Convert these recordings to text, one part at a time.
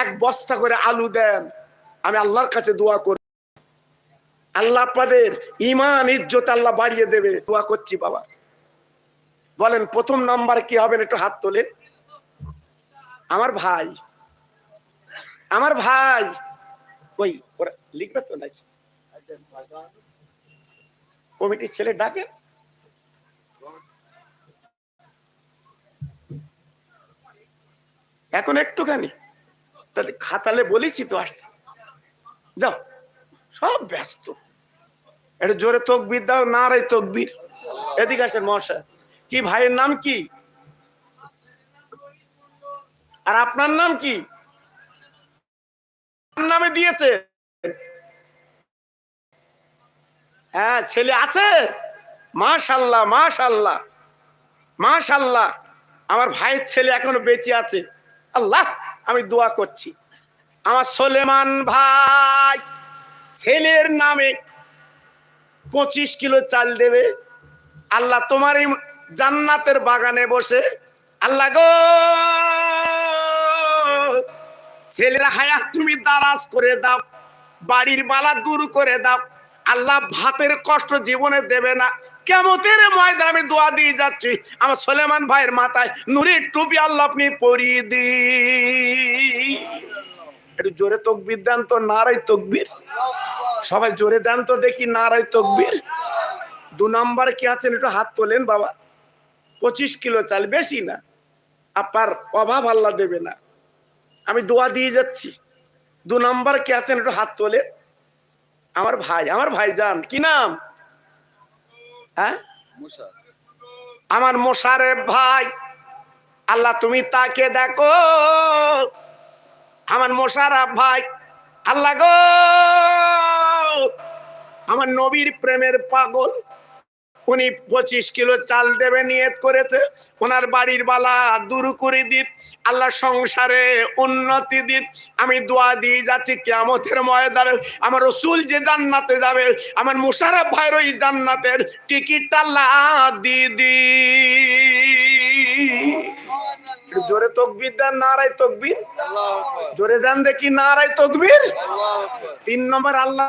এক বস্তা করে আলু দেন। আমি আল্লাহর কাছে দোয়া করি। আল্লাহ আপনাদের ইমান ইজ্জত আল্লাহ বাড়িয়ে দেবে। দোয়া করছি বাবা। বলেন, প্রথম নাম্বার কি হবেন একটু হাত তোলেন আমার ভাই। আমার ভাই। ওই ওরা লিখবে তো নাকি? কমিটির ছেলে ডাকে। এখন একটুখানি। তাহলে খাতালে বলেছি তো আসতে। যাও, সব ব্যস্ত। এটা জোরে তকবির দাও, না রে তকবির। এদিকে আসেন মশা কি, ভাইয়ের নাম কি? আর আপনার নাম কি? নামে দিয়েছে। হ্যাঁ ছেলে আছে? মাশাল্লাহ মাশাল্লাহ মাশাল্লাহ। আমার ভাইয়ের ছেলে এখনও বেঁচে আছে। আল্লাহ! আমি দোয়া করছি। আমার সোলেমান ভাই, ছেলের নামে পঁচিশ কিলো চাল দেবে। আল্লাহ তোমার এই জান্নাতের বাগানে বসে আল্লাহ গো, ছেলেরা হায়াত তুমি দারাজ করে দাও, বাড়ির বালা দূর করে দাও। আল্লাহ ভাতের কষ্ট জীবনে দেবে না। কেমতের ময়দান আমি দোয়া দিয়ে যাচ্ছি। আমার সোলেমান ভাইয়ের মাথায় নুরির টুপি আল্লাহ আপনি পরিয়ে দি একটু জোরে তকবির দেন তো নারাই তকবির। সবাই জোরে দেন তো দেখি নারাই তকবির। দু নাম্বার কি আছেন একটু হাত তোলেন বাবা। পঁচিশ কিলো চাল, বেশি না। আপনার অভাব আল্লাহ দেবে না। আমি দোয়া দিয়ে যাচ্ছি। দু নাম্বার কে আছেন একটু হাত তোলেন। আমার ভাই আমার ভাই যান কি নাম? হ্যাঁ? আমার মশারে ভাই আল্লাহ তুমি তাকে দেখো। আমার মশারা ভাই আল্লাহ গো। আমার নবীর প্রেমের পাগল। উনি পঁচিশ কিলো চাল দেবে, নিয়ত করেছে। ওনার বাড়ির বালা দূর করে দিত। আল্লাহ সংসারে উন্নতি দিত। আমি দোয়া দিয়ে যাচ্ছি কেমতের ময়দানে আমার রসুল যে জান্নাতে যাবে, আমার মুশারফ ভাইয়ের ওই জান্নাতের টিকিটটা আল্লাহ দিদি জোরে তকবির দেন নারাই তকবির। জোরে দেন দেখি নারাই তকবির। তিন নম্বর আল্লাহ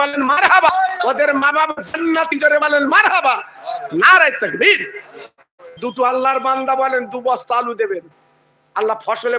বলেন মার হাবা ওদের মা বাবা জান্নাতি জোরে বলেন মার হাবা নারায় তাকবীর। দুটো আল্লাহর বান্দা বলেন, দু বস্তা আলু দেবেন। আল্লাহ ফসলে